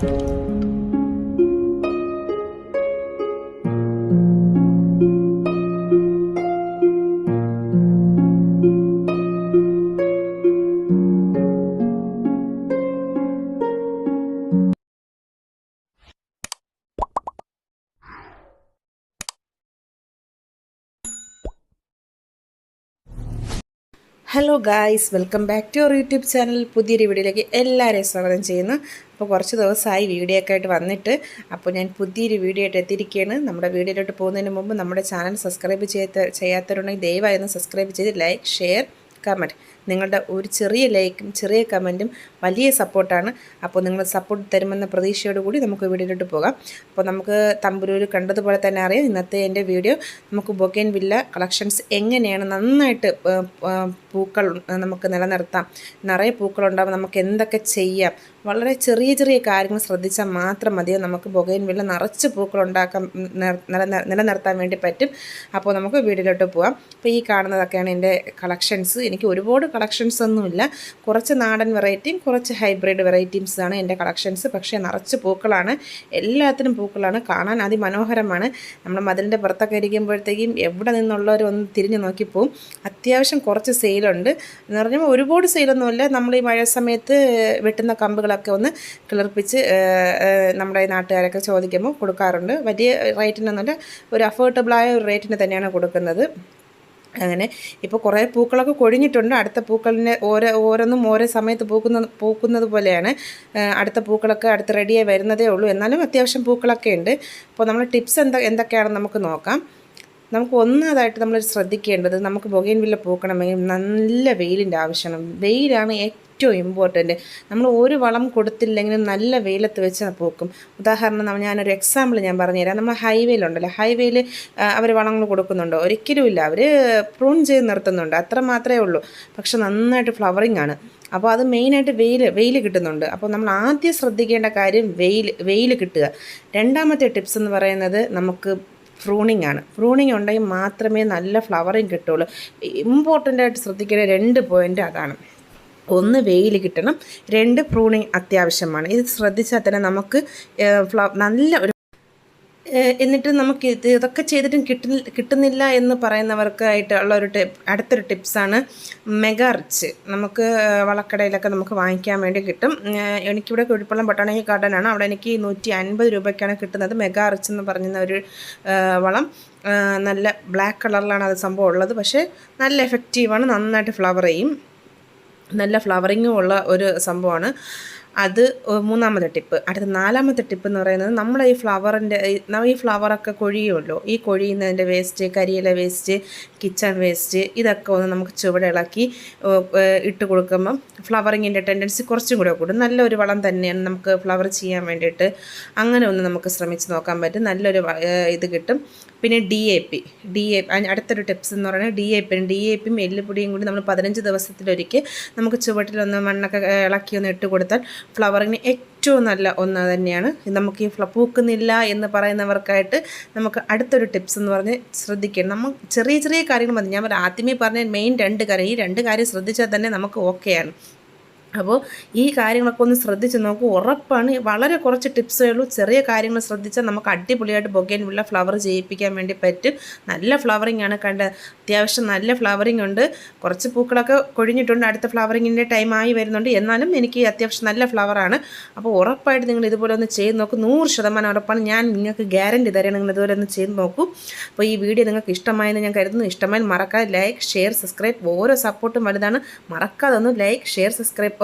Thank you. Hello guys welcome back to our YouTube channel പുതിയൊരു വീഡിയോയിലേക്ക് എല്ലാവരെയും സ്വാഗതം ചെയ്യുന്നു. അപ്പോൾ കുറച്ച് ദിവസമായി വീഡിയോ ഒക്കെ ആയിട്ട് വന്നിട്ട് അപ്പോൾ ഞാൻ പുതിയൊരു വീഡിയോ ആയിട്ട് എത്തിയിരിക്കുകയാണ്. നമ്മുടെ വീഡിയോയിലോട്ട് പോകുന്നതിന് മുമ്പ് നമ്മുടെ ചാനൽ സബ്സ്ക്രൈബ് ചെയ്യാത്ത ചെയ്യാത്തവരുണ്ടെങ്കിൽ ദയവായി ഒന്ന് സബ്സ്ക്രൈബ് ചെയ്ത് ലൈക്ക് ഷെയർ കമന്റ് നിങ്ങളുടെ ഒരു ചെറിയ ലൈക്കും ചെറിയ കമന്റും വലിയ സപ്പോർട്ടാണ്. അപ്പോൾ നിങ്ങൾ സപ്പോർട്ട് തരുമെന്ന പ്രതീക്ഷയോട് കൂടി നമുക്ക് വീഡിയോയിലോട്ട് പോകാം. അപ്പോൾ നമുക്ക് തമ്പുരൂർ കണ്ടതുപോലെ തന്നെ അറിയാം. ഇന്നത്തെ എന്റെ വീഡിയോ നമുക്ക് ബൊക്കേൻ വില്ല കളക്ഷൻസ് എങ്ങനെയാണ് നന്നായിട്ട് പൂക്കൾ നമുക്ക് നിലനിർത്താം. നിറയെ പൂക്കളുണ്ടാകും നമുക്ക് എന്തൊക്കെ ചെയ്യാം? വളരെ ചെറിയ ചെറിയ കാര്യങ്ങൾ ശ്രദ്ധിച്ചാൽ മാത്രം മതിയോ? നമുക്ക് ബൊഗൈൻ വില്ല നിറച്ച് പൂക്കൾ ഉണ്ടാക്കാൻ നിർ- നിലനിർ- നിലനിർത്താൻ വേണ്ടി പറ്റും. അപ്പോൾ നമുക്ക് വീടിലോട്ട് പോകാം അപ്പോൾ ഈ കാണുന്നതൊക്കെയാണ് എന്റെ കളക്ഷൻസ്. എനിക്ക് ഒരുപാട് കളക്ഷൻസ് ഒന്നുമില്ല കുറച്ച് നാടൻ വെറൈറ്റിയും കുറച്ച് ഹൈബ്രിഡ് വെറൈറ്റീംസാണ് എന്റെ കളക്ഷൻസ് പക്ഷേ നിറച്ച് പൂക്കളാണ്. എല്ലാത്തിനും പൂക്കളാണ്. കാണാൻ അതിമനോഹരമാണ്. നമ്മൾ മതിലിന്റെ പുറത്തൊക്കെ ഇരിക്കുമ്പോഴത്തേക്കും എവിടെ നിന്നുള്ളവരൊന്ന് തിരിഞ്ഞു നോക്കിപ്പോവും. അത്യാവശ്യം കുറച്ച് സെയിലുണ്ട് എന്ന് പറഞ്ഞാൽ ഒരുപാട് സെയിലൊന്നുമില്ല നമ്മൾ ഈ മഴ സമയത്ത് വെട്ടുന്ന കമ്പുകളൊക്കെ ഒന്ന് കിളിർപ്പിച്ച് നമ്മുടെ നാട്ടുകാരൊക്കെ ചോദിക്കുമ്പോൾ കൊടുക്കാറുണ്ട്. വലിയ റേറ്റിനൊന്നുമില്ല ഒരു അഫോർഡബിളായ ഒരു റേറ്റിന് തന്നെയാണ് കൊടുക്കുന്നത്. അങ്ങനെ ഇപ്പോൾ കുറേ പൂക്കളൊക്കെ കൊഴിഞ്ഞിട്ടുണ്ട്. അടുത്ത പൂക്കളിനെ ഓരോ ഓരോന്നും ഓരോ സമയത്ത് പൂക്കുന്ന പൂക്കുന്നത് പോലെയാണ്. അടുത്ത പൂക്കളൊക്കെ അടുത്ത് റെഡിയായി വരുന്നതേ ഉള്ളൂ. എന്നാലും അത്യാവശ്യം പൂക്കളൊക്കെ ഉണ്ട്. അപ്പോൾ നമ്മൾ ടിപ്സ് എന്താ എന്തൊക്കെയാണെന്ന് നമുക്ക് നോക്കാം. നമുക്ക് ഒന്നാമതായിട്ട് നമ്മൾ ശ്രദ്ധിക്കേണ്ടത് നമുക്ക് ബൊഗൈൻ വില്ല പൂക്കണമെങ്കിൽ നല്ല വെയിലിന്റെ ആവശ്യമാണ്. വെയിലാണ് ഏറ്റവും ഇമ്പോർട്ടന്റ് നമ്മൾ ഒരു വളം കൊടുത്തില്ലെങ്കിലും നല്ല വെയിലത്ത് വെച്ച് പൂക്കും. ഉദാഹരണം ഞാനൊരു എക്സാമ്പിൾ ഞാൻ പറഞ്ഞുതരാം. നമ്മൾ ഹൈവേയിലുണ്ടല്ലോ ഹൈവേയിൽ അവർ വളങ്ങൾ കൊടുക്കുന്നുണ്ടോ. ഒരിക്കലുമില്ല അവർ പ്രൂൺ ചെയ്ത് നിർത്തുന്നുണ്ട്. അത്ര മാത്രമേ ഉള്ളൂ. പക്ഷെ നന്നായിട്ട് ഫ്ലവറിങ് ആണ്. അപ്പോൾ അത് മെയിനായിട്ട് വെയിൽ വെയിൽ കിട്ടുന്നുണ്ട്. അപ്പോൾ നമ്മൾ ആദ്യം ശ്രദ്ധിക്കേണ്ട കാര്യം വെയിൽ വെയിൽ കിട്ടുക. രണ്ടാമത്തെ ടിപ്സ് എന്ന് പറയുന്നത് നമുക്ക് ഫ്രൂണിംഗ് ആണ്. ഫ്രൂണിംഗ് ഉണ്ടെങ്കിൽ മാത്രമേ നല്ല ഫ്ലവറിങ് കിട്ടുള്ളൂ. ഇമ്പോർട്ടന്റ് ആയിട്ട് ശ്രദ്ധിക്കേണ്ട രണ്ട് പോയിന്റ് അതാണ്. ഒന്ന് വെയിൽ കിട്ടണം. രണ്ട് പ്രൂണിങ് അത്യാവശ്യമാണ്. ഇത് ശ്രദ്ധിച്ചാൽ തന്നെ നമുക്ക് ഫ്ലവർ ഫ്ല- നല്ല ഒരു എന്നിട്ട് നമുക്ക് ഇത് ഇതൊക്കെ ചെയ്തിട്ടും കിട്ടി കിട്ടുന്നില്ല എന്ന് പറയുന്നവർക്കായിട്ടുള്ള ഒരു ടിപ്പ് അടുത്തൊരു ടിപ്സാണ് മെഗാ റിച്ച്. നമുക്ക് വളക്കടയിലൊക്കെ നമുക്ക് വാങ്ങിക്കാൻ വേണ്ടി കിട്ടും. എനിക്കിവിടെ കുഴിപ്പള്ളം ബൊട്ടാണിക്കൽ ഗാർഡനാണ്. അവിടെ എനിക്ക് നൂറ്റി അൻപത് രൂപയ്ക്കാണ് കിട്ടുന്നത് മെഗാ റിച്ച് എന്ന് പറയുന്ന ഒരു വളം. നല്ല ബ്ലാക്ക് കളറിലാണ് അത് സംഭവം ഉള്ളത്. പക്ഷേ നല്ല എഫക്റ്റീവാണ് നന്നായിട്ട് ഫ്ലവർ ചെയ്യും. നല്ല ഫ്ലവറിങ്ങും ഉള്ള ഒരു സംഭവമാണ്. അത് മൂന്നാമത്തെ ടിപ്പ്. അടുത്ത നാലാമത്തെ ടിപ്പ് എന്ന് പറയുന്നത് നമ്മൾ ഈ ഫ്ലവറിന്റെ ഈ ഫ്ലവറൊക്കെ കൊഴിയുമല്ലോ? ഈ കൊഴിയുന്നതിന്റെ വേസ്റ്റ് കരിയില വേസ്റ്റ് കിച്ചൺ വേസ്റ്റ് ഇതൊക്കെ ഒന്ന് നമുക്ക് ചുവടെ ഇളക്കി ഏഹ്, ഏഹ്, ഇട്ട് കൊടുക്കുമ്പം ഫ്ലവറിങ്ങിന്റെ ടെൻഡൻസി കുറച്ചും കൂടെ കൂടും. നല്ലൊരു വളം തന്നെയാണ് നമുക്ക് ഫ്ലവർ ചെയ്യാൻ വേണ്ടിയിട്ട്. അങ്ങനെ ഒന്ന് നമുക്ക് ശ്രമിച്ച് നോക്കാൻ പറ്റും. നല്ലൊരു ഇത് കിട്ടും. പിന്നെ D A P. D A അടുത്തൊരു ടിപ്സ് എന്ന് പറയുന്നത് D A P D A പിയും എല്ലുപൊടിയും കൂടി നമ്മൾ പതിനഞ്ച് ദിവസത്തിലൊരിക്കൽ നമുക്ക് ചുവട്ടിലൊന്ന് മണ്ണൊക്കെ ഇളക്കി ഒന്ന് ഇട്ട് കൊടുത്താൽ ഫ്ലവറിങ്ങിന് ഏറ്റവും നല്ല ഒന്ന് തന്നെയാണ്. നമുക്ക് ഈ പൂക്കുന്നില്ല എന്ന് പറയുന്നവർക്കായിട്ട് നമുക്ക് അടുത്തൊരു ടിപ്സ് എന്ന് പറഞ്ഞ് ശ്രദ്ധിക്കണം. നമ്മൾ ചെറിയ ചെറിയ കാര്യങ്ങൾ മതി. ഞാൻ ആദ്യമേ പറഞ്ഞ മെയിൻ രണ്ട് കാര്യം. ഈ രണ്ട് കാര്യം ശ്രദ്ധിച്ചാൽ തന്നെ നമുക്ക് ഓക്കെയാണ് അപ്പോൾ ഈ കാര്യങ്ങളൊക്കെ ഒന്ന് ശ്രദ്ധിച്ച് നോക്കൂ. ഉറപ്പാണ് വളരെ കുറച്ച് ടിപ്സേ ഉള്ളൂ. ചെറിയ കാര്യങ്ങൾ ശ്രദ്ധിച്ചാൽ നമുക്ക് അടിപൊളിയായിട്ട് ബൊഗൈൻ വിള്ള ഫ്ലവർ ചെയ്യിപ്പിക്കാൻ വേണ്ടി പറ്റും. നല്ല ഫ്ലവറിംഗ് ആണ് കണ്ട. അത്യാവശ്യം നല്ല ഫ്ലവറിംഗ് ഉണ്ട്. കുറച്ച് പൂക്കളൊക്കെ കൊഴിഞ്ഞിട്ടുണ്ട്. അടുത്ത ഫ്ലവറിങ്ങിന്റെ ടൈമായി വരുന്നുണ്ട്. എന്നാലും എനിക്ക് അത്യാവശ്യം നല്ല ഫ്ലവറാണ് അപ്പോൾ ഉറപ്പായിട്ട് നിങ്ങൾ ഇതുപോലെ ഒന്ന് ചെയ്ത് നോക്കൂ. നൂറ് ശതമാനം ഉറപ്പാണ്. ഞാൻ നിങ്ങൾക്ക് ഗ്യാരണ്ടി തരാൻ നിങ്ങൾ ഇതുപോലെ ഒന്ന് ചെയ്ത് നോക്കൂ. അപ്പോൾ ഈ വീഡിയോ നിങ്ങൾക്ക് ഇഷ്ടമായെന്ന് ഞാൻ കരുതുന്നു. ഇഷ്ടമായി മറക്കാതെ ലൈക്ക് ഷെയർ സബ്സ്ക്രൈബ് ഓരോ സപ്പോർട്ടും വലുതാണ്. മറക്കാതെ ഒന്ന് ലൈക്ക് ഷെയർ സബ്സ്ക്രൈബ്